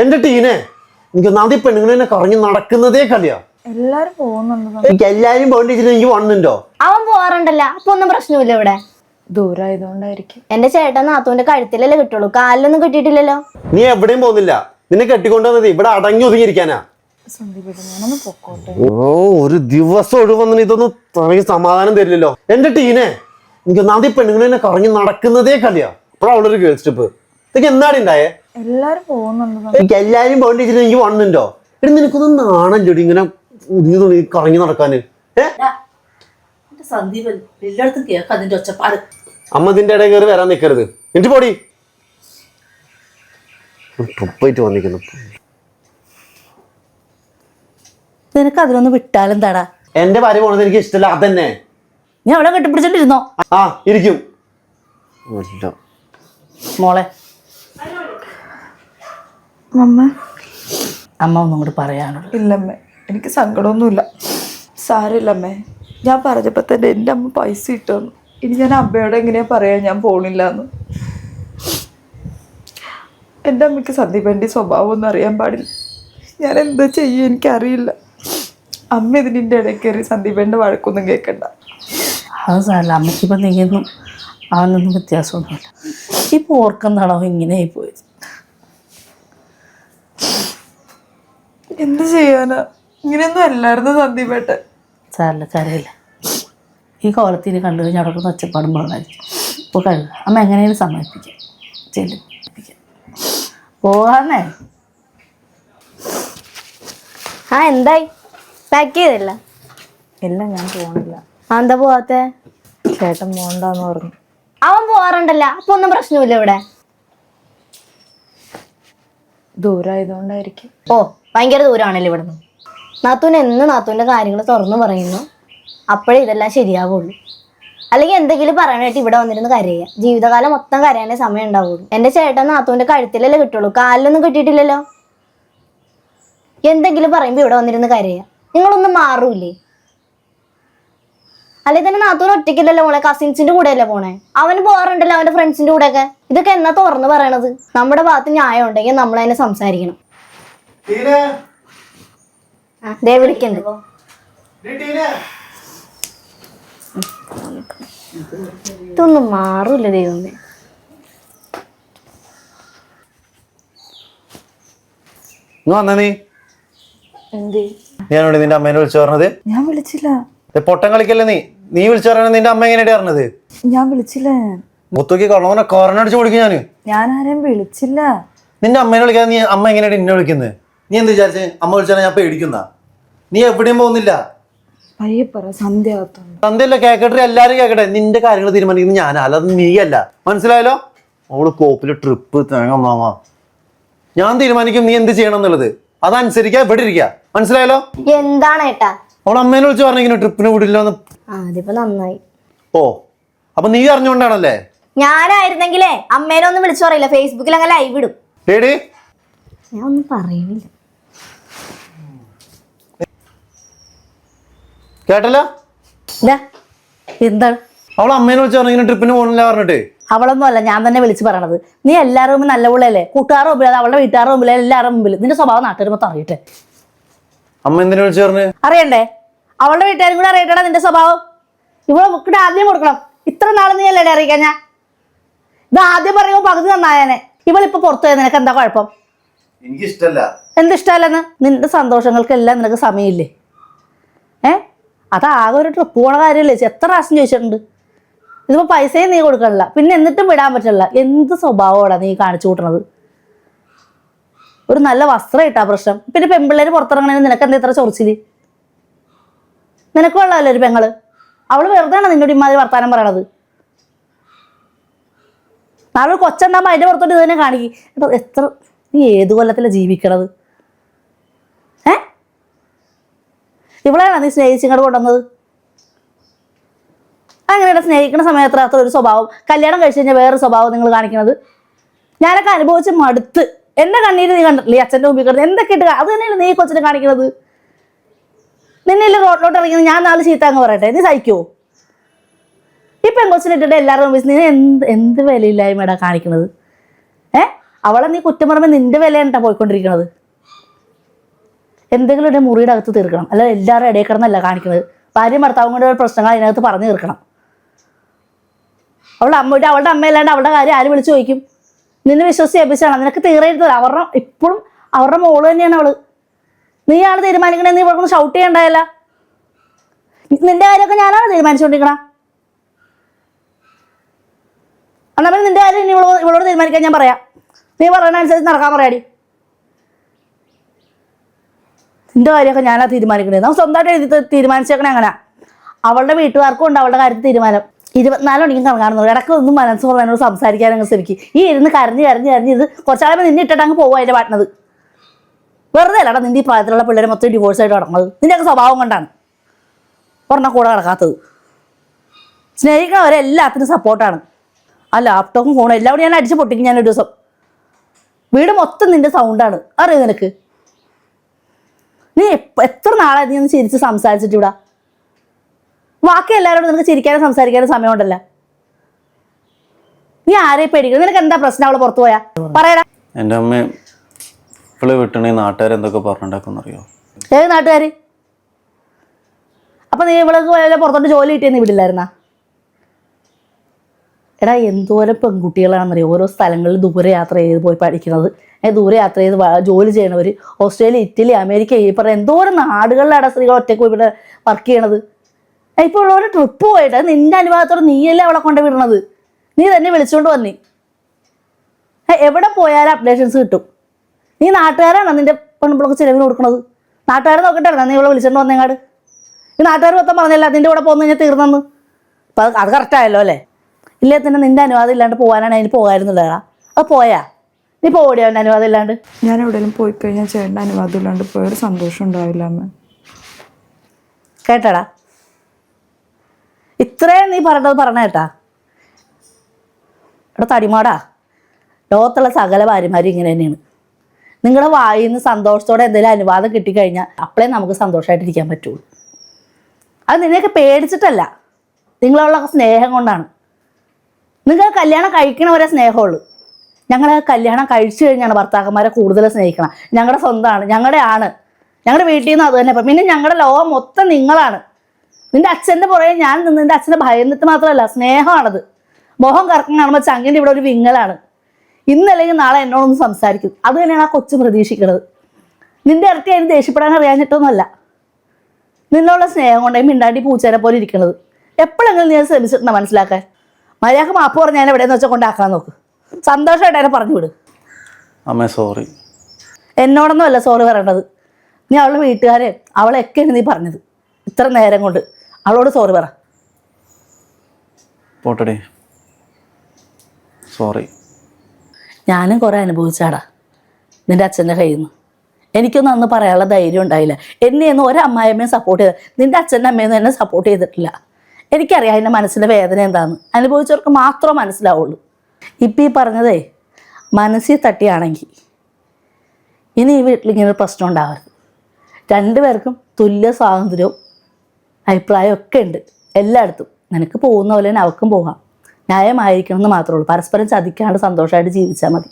എന്റെ ടീനെ എനിക്ക് നദി പെണ്ണുങ്ങളെ കറങ്ങി നടക്കുന്നതേ കളിയാ. എല്ലാരും പോകുന്നുണ്ട് എനിക്ക് എല്ലാരും പോകേണ്ടിട്ട് എനിക്ക് അവൻ പോവാറുണ്ടല്ല അപ്പൊ ഒന്നും പ്രശ്നമില്ല ഇവിടെ. ദൂരായതുകൊണ്ടായിരിക്കും. എന്റെ ചേട്ടൻ നാത്തൂന്റെ കഴുത്തിലല്ലേ കിട്ടുള്ളൂ കാലിലൊന്നും കിട്ടിയിട്ടില്ലല്ലോ. നീ എവിടെയും പോകുന്നില്ല. നിന്നെ കെട്ടിക്കൊണ്ടുവന്നത് ഇവിടെ അടങ്ങി ഒതുങ്ങിയിരിക്കാനാ. ഞാനൊന്ന് പൊക്കോട്ടെ. ഓ ഒരു ദിവസം ഒഴിവന്നിട്ട് ഇതൊന്നും തനിക്ക് സമാധാനം തരില്ലല്ലോ. എന്റെ ടീനെ എനിക്ക് ഒന്നാമത് ഈ പെണ്ണുങ്ങളെ കറങ്ങി നടക്കുന്നതേ കളിയാ. അപ്പോഴാ അവളൊരു ഗേൾസ് ട്രിപ്പ് ഇതൊക്കെ എന്നാടി ഉണ്ടായേ? എല്ലാരും പോകുന്നുണ്ട്. എനിക്ക് എല്ലാരും പോകേണ്ടിട്ട് എനിക്ക് വണ്ണുണ്ടോ എടി നിനക്കൊന്നും നാണം ചെടി ഇങ്ങനെ ഉരുങ്ങി തുണി കറങ്ങി നടക്കാന്. ഏ? സന്ദീപൻ എല്ലായിടത്തും കേൾക്കാം അതിന്റെ ഒച്ചപ്പാട്. അമ്മ ഇതിന്റെ ഇടയിൽ കയറി വരാൻ നിൽക്കരുത് എന്നിട്ട് പോടി. ട്രിപ്പായിട്ട് വന്നിരിക്കുന്നു. നിനക്ക് അതിനൊന്ന് തടാ എന്റെ ഭാര്യ പോണത് എനിക്ക് ഇഷ്ടമല്ല അതന്നെ. ഞാൻ അവിടെ കെട്ടിപ്പിടിച്ചിട്ടിരുന്നോ ആ ഇരിക്കും. മോളെ അമ്മ? അമ്മ ഒന്നും കൂടി പറയാനുള്ളൂ. ഇല്ലമ്മേ എനിക്ക് സങ്കടമൊന്നുമില്ല. സാരമില്ലമ്മേ ഞാൻ പറഞ്ഞപ്പോ തന്നെ എന്റെ അമ്മ പൈസ ഇട്ടു ഇനി ഞാൻ അമ്മയോട് എങ്ങനെയാ പറയാൻ ഞാൻ പോണില്ല എന്ന് എന്റെ അമ്മയ്ക്ക് സന്ദീപന്റെ സ്വഭാവം ഒന്നും അറിയാൻ പാടില്ല. ഞാൻ എന്താ ചെയ്യും എനിക്കറിയില്ല. അമ്മ ഇതിന്റെ ഇടയിൽ കയറി സന്ദീപന്റെ വഴക്കൊന്നും കേൾക്കണ്ട. അത് സാരല്ല അമ്മയ്ക്കിപ്പോൾ നീയൊന്നും അവനൊന്നും വ്യത്യാസമൊന്നുമില്ല. ഇപ്പൊ ഓർക്കുന്നതാണോ ഇങ്ങനെ ആയി പോയത് എന്ത് ചെയ്യാനാ? ഇങ്ങനെയൊന്നും അല്ലായിരുന്നു സന്ദീപേട്ടൻ. സാറില്ല സാരമില്ല. ഈ കോലത്തിന് കണ്ടു കഴിഞ്ഞാൽ അവിടെ ഒച്ചപ്പാടും പറഞ്ഞായിരിക്കും ഇപ്പോൾ കഴുകുക അമ്മ എങ്ങനെയും സമ്മതിപ്പിക്കാം. ചെല്ലും. പോവാന്നേ. ആ എന്തായി? പാക്ക് ചെയ്തില്ല? ഇല്ല ഞാൻ പോണില്ല. ആ, എന്താ പോവാത്തെ? ചേട്ടൻ പോണ്ടെന്ന് പറഞ്ഞു. അവൻ പോവാറുണ്ടല്ല അപ്പൊ ഒന്നും പ്രശ്നമില്ല ഇവിടെ. ദൂരായതുകൊണ്ടായിരിക്കും. ഓ ഭയങ്കര ദൂരമാണല്ലോ ഇവിടുന്ന്? നാത്തൂൻ എന്ന് നാത്തൂന്റെ കാര്യങ്ങൾ തുറന്നു പറയുന്നു. അപ്പോഴേ ഇതെല്ലാം ശരിയാവുള്ളൂ. അല്ലെങ്കിൽ എന്തെങ്കിലും പറയാനായിട്ട് ഇവിടെ വന്നിരുന്ന് കരയുക. ജീവിതകാലം മൊത്തം കരയാനേ സമയം ഉണ്ടാവുള്ളൂ. എന്റെ ചേട്ടൻ നാത്തൂന്റെ കഴുത്തിലല്ലേ കിട്ടുള്ളൂ. കാലിലൊന്നും കിട്ടിയിട്ടില്ലല്ലോ. എന്തെങ്കിലും പറയുമ്പോൾ ഇവിടെ വന്നിരുന്ന് കരയുക. നിങ്ങളൊന്നും മാറൂലേ. അല്ലെ തന്നെ നാത്തൂൻ ഒറ്റയ്ക്കില്ലല്ലോ മോളെ? കസിൻസിന്റെ കൂടെ അല്ലേ പോണേ? അവന് പോകാറുണ്ടല്ലോ അവന്റെ ഫ്രണ്ട്സിന്റെ കൂടെയൊക്കെ. ഇതൊക്കെ എന്നാ തുറന്നു പറയണത്? നമ്മുടെ ഭാഗത്ത് ന്യായം ഉണ്ടെങ്കിൽ നമ്മൾ അതിനെ സംസാരിക്കണം. ദേ വിളിക്കണ്ട്. ഇതൊന്നും മാറൂല ദൈവമേ. വന്നേ നീ. എന്തേ? ഞാനോട് നിന്റെ അമ്മേനെ വിളിച്ചു പറഞ്ഞത്. ഞാൻ വിളിച്ചില്ല. ദേ പൊട്ടം കളിക്കല്ലേ നീ? നീ വിളിച്ചു പറഞ്ഞത് നിന്റെ അമ്മ എങ്ങനെയാ പറഞ്ഞത് ഞാൻ വിളിച്ചില്ല. മുത്തൂക്കി കൊള്ളവനെ കോറനടിച്ച് കൊടുക്കും ഞാൻ. ഞാൻ ആരെയും വിളിച്ചില്ല. നിന്റെ അമ്മേനെ വിളിക്കാൻ നീ അമ്മ എങ്ങനെയാണ് എന്നെ വിളിക്കുന്നത് നീ എന്ത് വിചാരിച്ച? അമ്മ വിളിച്ചാൽ ഞാൻ പേടിക്കുന്ന നീ എവിടെയും പോകുന്നില്ല. പയ്യെ പറ സന്ധ്യ കേക്കട്ടെ എല്ലാരും കേക്കട്ടെ. നിന്റെ കാര്യങ്ങൾ തീരുമാനിക്കുന്നത് ഞാനാ അല്ലാതെ നീയല്ല. മനസ്സിലായല്ലോ? അവൾ കോപ്പിൽ ട്രിപ്പ് തേങ്ങ ഞാൻ തീരുമാനിക്കും നീ എന്ത് ചെയ്യണം എന്നുള്ളത്. അതനുസരിക്കാ ഇവിടെ ഇരിക്കുക മനസ്സിലായല്ലോ? എന്താണ് ഏട്ടാ? അവൾ അമ്മേനെ വിളിച്ചു പറഞ്ഞു ട്രിപ്പിന് വിടില്ല എന്ന്. ആ അതിപ്പോ നന്നായി. ഓ അപ്പൊ നീ അറിഞ്ഞുകൊണ്ടാണല്ലേ? ഞാനായിരുന്നെങ്കിലേ അമ്മേനെ ഒന്നും വിളിച്ചു പറയില്ല. ഫേസ്ബുക്കിൽ അങ്ങനെ ലൈവ് ഇടും. ഞാൻ ഒന്നും പറയുന്നില്ല കേട്ടല്ല? ഇതാ എന്താണ്? അവൾ അമ്മേനെ വിളിച്ച് പറഞ്ഞിങ്ങനെ ട്രിപ്പിന് പോകണില്ല പറഞ്ഞിട്ട്. അവളൊന്നും അല്ല ഞാൻ തന്നെ വിളിച്ചു പറയണത്. നീ എല്ലാവരും മുമ്പിൽ നല്ല പുള്ളല്ലേ കൂട്ടുകാരുടെ മുമ്പിൽ അത് അവളുടെ വീട്ടുകാരുടെ മുമ്പിൽ എല്ലാവരുടെ മുമ്പിൽ. നിന്റെ സ്വഭാവം നാട്ടുകാർ മൊത്തം അറിയട്ടെ. അമ്മ എന്തിനു വിളിച്ചു പറഞ്ഞു? അറിയണ്ടേ? അവളുടെ വീട്ടുകാരും കൂടെ അറിയട്ടെടാ നിന്റെ സ്വഭാവം. ഇവിടെ ബുക്കിട്ട് ആദ്യം കൊടുക്കണം. ഇത്ര നാൾ നീ അല്ലേ അറിയിക്കാൻ ഞാൻ? ഇത് ആദ്യം പറയുമ്പോൾ പകുതി നന്നായനെ. ഇവളിപ്പോ പുറത്തു പോയത് നിനക്ക് എന്താ കുഴപ്പം? എനിക്ക് ഇഷ്ടല്ല എന്ത് ഇഷ്ടമല്ലെന്ന് നിന്റെ സന്തോഷങ്ങൾക്കെല്ലാം നിനക്ക് സമയമില്ലേ? ഏ? അതാകെ ഒരു ട്രിപ്പ് പോണ കാര്യമല്ലേ എത്ര പ്രാവശ്യം ചോദിച്ചിട്ടുണ്ട്? ഇതിപ്പോ പൈസയും നീ കൊടുക്കണില്ല പിന്നെ എന്നിട്ടും വിടാൻ പറ്റില്ല. എന്ത് സ്വഭാവമാണ് നീ കാണിച്ചു കൂട്ടണത്? ഒരു നല്ല വസ്ത്രം ഇട്ടാ പ്രശ്നം. പിന്നെ പെമ്പിള്ളേര് പുറത്തിറങ്ങണേന് നിനക്ക് എന്താ ഇത്ര ചൊറിച്ചിൽ? നിനക്ക് വെള്ളമല്ലേ ഒരു പെങ്ങൾ? അവൾ വെറുതെ ആണ് നിന്നോട് ഇമാതിരി വർത്താനം പറയണത്? നാളെ കൊച്ചുണ്ടാകുമ്പോൾ അതിന്റെ പുറത്തോട്ട് ഇത് തന്നെ കാണിക്കും. എത്ര നീ ഏത് കൊല്ലത്തിലാണ് ജീവിക്കണത് ഏ ഇവളെയാണോ നീ സ്നേഹിച്ചിങ്ങോട്ട് കൊണ്ടുവന്നത്? അങ്ങനെയാണ് സ്നേഹിക്കുന്ന സമയത്ത് അത്ര ഒരു സ്വഭാവം. കല്യാണം കഴിച്ചു കഴിഞ്ഞാൽ വേറൊരു സ്വഭാവം നിങ്ങൾ കാണിക്കുന്നത് ഞാനൊക്കെ അനുഭവിച്ച് മടുത്ത്. എന്റെ കണ്ണീര് നീ കണ്ടിട്ടില്ലേ അച്ഛന്റെ മുമ്പിൽ കിടന്ന് എന്തൊക്കെ ഇട്ട് അത് തന്നെയല്ലേ നീ കൊച്ചിനെ കാണിക്കുന്നത് നിന്നെല്ലാം റോഡിലോട്ട് ഇറങ്ങി ഞാൻ നാല് ചീത്ത അങ്ങ് പറയട്ടെ. നീ സഹിക്കുവോ ഈ പെങ്കൊച്ചിനെ ഇട്ടിട്ട് എല്ലാവരും മുമ്പിൽ നീ എന്ത് എന്ത് വിലയില്ലായ്മയുടെ കാണിക്കുന്നത് ഏ? അവളെ നീ കുറ്റം പറയുമ്പോൾ നിന്റെ വിലയാണ് പോയിക്കൊണ്ടിരിക്കുന്നത് എന്തെങ്കിലും ഒരു മുറിയുടെ അകത്ത് തീർക്കണം. അല്ല എല്ലാവരും ഇടയിൽ കിടന്നല്ല കാണിക്കുന്നത്. ഭാര്യയും ഭർത്താവും കൊണ്ട് പ്രശ്നങ്ങൾ അതിനകത്ത് പറഞ്ഞു തീർക്കണം. അവളുടെ അമ്മയുടെ അവളുടെ അമ്മയല്ലാണ്ട് അവളുടെ കാര്യം ആര് വിളിച്ചു ചോദിക്കും? നിന്നെ വിശ്വസിച്ച് ഏൽപ്പിച്ചാണ് നിനക്ക് തീരരുത്. അവരുടെ ഇപ്പോഴും അവരുടെ മോൾ തന്നെയാണ് അവൾ. നീയാണ് തീരുമാനിക്കണേ നീ ഇവിടെ ഷൗട്ട് ചെയ്യണ്ടായല്ല. നിന്റെ കാര്യമൊക്കെ ഞാനാണ് തീരുമാനിച്ചുകൊണ്ടിരിക്കണ എന്നാ പിന്നെ നിന്റെ കാര്യം ഇവളോട് ഇവളോട് തീരുമാനിക്കാൻ ഞാൻ പറയാം. നീ പറയുന്ന അനുസരിച്ച് നടക്കാൻ പറയാടി. നിന്റെ കാര്യമൊക്കെ ഞാനാ തീരുമാനിക്കണേ നമുക്ക് സ്വന്തമായിട്ട് എഴുതി തീരുമാനിച്ചേക്കണേ അങ്ങനെ. അവളുടെ വീട്ടുകാർക്കും ഉണ്ട് അവളുടെ കാര്യത്തിൽ തീരുമാനം. ഇരുപത്തിനാല് മണിക്കും കണക്കാണെന്ന് ഇടയ്ക്ക് ഒന്നും മനസ്സ് പറഞ്ഞതിനോട് സംസാരിക്കാൻ അങ്ങ് ശ്രമിക്കും. ഈ ഇരുന്ന് കരഞ്ഞ് കരഞ്ഞ് കരഞ്ഞ് ഇത് കുറച്ചാളുമ്പോൾ നിന്നെ ഇട്ടിട്ട് അങ്ങ് പോകും അതിന്റെ പാട്ടണത് വെറുതെ അല്ലടാ നിന്റെ ഈ പ്രായത്തിലുള്ള പിള്ളേരെ മൊത്തം ഡിവോഴ്സ് ആയിട്ട് നടക്കുന്നത് നിന്റെയൊക്കെ സ്വഭാവം കൊണ്ടാണ്. ഒരെണ്ണം കൂടെ കിടക്കാത്തത് സ്നേഹിക്കണവരെ എല്ലാത്തിനും സപ്പോർട്ടാണ് ആ ലാപ്ടോപ്പും ഫോണും എല്ലാം കൂടി ഞാൻ അടിച്ച് പൊട്ടിക്കും ഞാൻ ഒരു ദിവസം. വീട് മൊത്തം നിന്റെ സൗണ്ടാണ് അറിയോ നിനക്ക്? നീ എത്ര നാളായി നീ ഒന്ന് ചിരിച്ച് സംസാരിച്ചിട്ട് ഇവിടെ ബാക്കി എല്ലാവരോടും നിനക്ക് ചിരിക്കാനും സംസാരിക്കാനും സമയമുണ്ടല്ലോ. നീ ആരെയും പേടിക്കണം നിനക്ക് എന്താ പ്രശ്നം അവൾ പുറത്തു പോയാ? പറയടാ. എന്റെ അമ്മ ഇവളെ വിട്ടണേ നാട്ടുകാരെന്തൊക്കെ പറഞ്ഞിട്ടുണ്ടാക്കുന്നറിയോ ഏത് നാട്ടുകാര്? അപ്പൊ നീ ഇവിടെ പുറത്തോട്ട് ജോലി കിട്ടിയെന്ന് വിടില്ലായിരുന്നാ എടാ എന്തോരം പെൺകുട്ടികളാണെന്നറിയോ? ഓരോ സ്ഥലങ്ങളിൽ ദൂരെ യാത്ര ചെയ്ത് പോയി പഠിക്കുന്നത്. ദൂരെ യാത്ര ചെയ്ത് ജോലി ചെയ്യണവർ ഓസ്ട്രേലിയ ഇറ്റലി അമേരിക്ക ഈ പറഞ്ഞ എന്തോരം നാടുകളിലാണ് സ്ത്രീകൾ ഒറ്റയ്ക്ക് പോയി ഇവിടെ വർക്ക് ചെയ്യണത്. ഇപ്പോൾ ഉള്ള ഒരു ട്രിപ്പ് പോയിട്ട് നിന്റെ അനുഭവത്തോടെ നീയല്ലേ അവളെ കൊണ്ട് വിടണത്? നീ തന്നെ വിളിച്ചുകൊണ്ട് വന്നി. എവിടെ പോയാലും അപ്ഡേഷൻസ് കിട്ടും. നീ നാട്ടുകാരാണോ നിന്റെ പെൺപിള്ളക്ക് ചിലവിന് കൊടുക്കണത്? നാട്ടുകാരെ നോക്കട്ടെ നീ ഇവിടെ വിളിച്ചോണ്ട് വന്നേങ്ങാട് ഈ നാട്ടുകാർ മൊത്തം പറഞ്ഞല്ല നിന്റെ കൂടെ പോകുന്ന കഴിഞ്ഞാൽ തീർന്നെന്ന്? അപ്പം അത് കറക്റ്റായല്ലോ അല്ലേ? ഇല്ലേ തന്നെ നിന്റെ അനുവാദം ഇല്ലാണ്ട് പോകാനാണ് അതിന് പോകായിരുന്നില്ലടാ അത് പോയാ? നീ പോടിയോ അവന്റെ അനുവാദം ഇല്ലാണ്ട്? ഞാൻ എവിടെയെങ്കിലും പോയി കഴിഞ്ഞാൽ ചേട്ടന്റെ അനുവാദം ഇല്ലാണ്ട് പോയൊരു സന്തോഷം ഉണ്ടാവില്ല അമ്മ. കേട്ടടാ. ഇത്രയും നീ പറഞ്ഞത് പറഞ്ഞ കേട്ടാ. എടാ തടിമാടാ. ലോകത്തുള്ള സകല ഭാര്യമാരും ഇങ്ങനെ തന്നെയാണ്. നിങ്ങളുടെ വായിൽ നിന്ന് സന്തോഷത്തോടെ എന്തെങ്കിലും അനുവാദം കിട്ടിക്കഴിഞ്ഞാൽ അപ്പോഴേ നമുക്ക് സന്തോഷമായിട്ടിരിക്കാൻ പറ്റുള്ളൂ. അത് നിന്നെയൊക്കെ പേടിച്ചിട്ടല്ല. നിങ്ങളുള്ള സ്നേഹം കൊണ്ടാണ്. നിങ്ങൾ കല്യാണം കഴിക്കണവരെ സ്നേഹമുള്ളൂ. ഞങ്ങൾ കല്യാണം കഴിച്ചു കഴിഞ്ഞാണ് ഭർത്താക്കന്മാരെ കൂടുതൽ സ്നേഹിക്കണം. ഞങ്ങളുടെ സ്വന്തമാണ് ഞങ്ങളുടെ ആണ്. ഞങ്ങളുടെ വീട്ടിൽ നിന്ന് അത് തന്നെ. പിന്നെ ഞങ്ങളുടെ ലോകം മൊത്തം നിങ്ങളാണ്. നിന്റെ അച്ഛന്റെ പുറകെ ഞാൻ നിന്ന് നിന്റെ അച്ഛനെ ഭയന്നിട്ട് മാത്രമല്ല സ്നേഹമാണത്. മോഹം കറക്കം കാണുമ്പോൾ ചങ്ങിന്റെ ഇവിടെ ഒരു വിങ്ങലാണ്. ഇന്നല്ലെങ്കിൽ നാളെ എന്നോടൊന്ന് സംസാരിക്കും. അത് തന്നെയാണ് ആ കൊച്ചു പ്രതീക്ഷിക്കുന്നത് നിന്റെ ഇറക്കി അതിന് ദേഷ്യപ്പെടാൻ അറിയാഞ്ഞിട്ടൊന്നുമല്ല. നിന്നുള്ള സ്നേഹം കൊണ്ടേ മിണ്ടാണ്ടി പൂച്ചേനെ പോലെ ഇരിക്കുന്നത് എപ്പോഴെങ്കിലും നീ ശ്രമിച്ചിട്ടുണ്ടോ മനസ്സിലാക്കാൻ? മര്യാദയ്ക്ക് മാപ്പ് പറഞ്ഞ് ഞാൻ എവിടെയെന്ന് വെച്ചാൽ കൊണ്ടാക്കാൻ നോക്ക്. സന്തോഷമായിട്ട് അതിനെ പറഞ്ഞു വിട്. അമ്മേ സോറി എന്നോടൊന്നും അല്ല സോറി പറയേണ്ടത്. നീ അവളുടെ വീട്ടുകാരെ അവളെയൊക്കെയാണ് നീ പറഞ്ഞത്. ഇത്ര നേരം കൊണ്ട് അവളോട് സോറി പറ. പോട്ടടി. സോറി ഞാനും കുറേ അനുഭവിച്ചാടാ നിന്റെ അച്ഛന്റെ കയ്യിൽ നിന്ന് എനിക്കൊന്നും അന്ന് പറയാനുള്ള ധൈര്യം ഉണ്ടായില്ല. എന്നെയൊന്നും ഒരമ്മായിയമ്മയും സപ്പോർട്ട് ചെയ്ത നിന്റെ അച്ഛന്റെ അമ്മയൊന്നും എന്നെ സപ്പോർട്ട് ചെയ്തിട്ടില്ല. എനിക്കറിയാം എന്റെ മനസ്സിന്റെ വേദന എന്താണെന്ന് അനുഭവിച്ചവർക്ക് മാത്രം മനസ്സിലാവുള്ളൂ. ഇപ്പം ഈ പറഞ്ഞതേ മനസ്സിൽ തട്ടിയാണെങ്കിൽ ഇനി ഈ വീട്ടിൽ ഇങ്ങനെ ഒരു പ്രശ്നം ഉണ്ടാവരുത്. രണ്ടുപേർക്കും തുല്യ സ്വാതന്ത്ര്യവും അഭിപ്രായവും ഒക്കെ ഉണ്ട്. എല്ലായിടത്തും. നിനക്ക് പോകുന്ന പോലെ തന്നെ അവർക്കും പോകാം. ന്യായമായിരിക്കണം എന്ന് മാത്രമേ ഉള്ളൂ. പരസ്പരം ചതിക്കാണ്ട് സന്തോഷമായിട്ട് ജീവിച്ചാൽ മതി.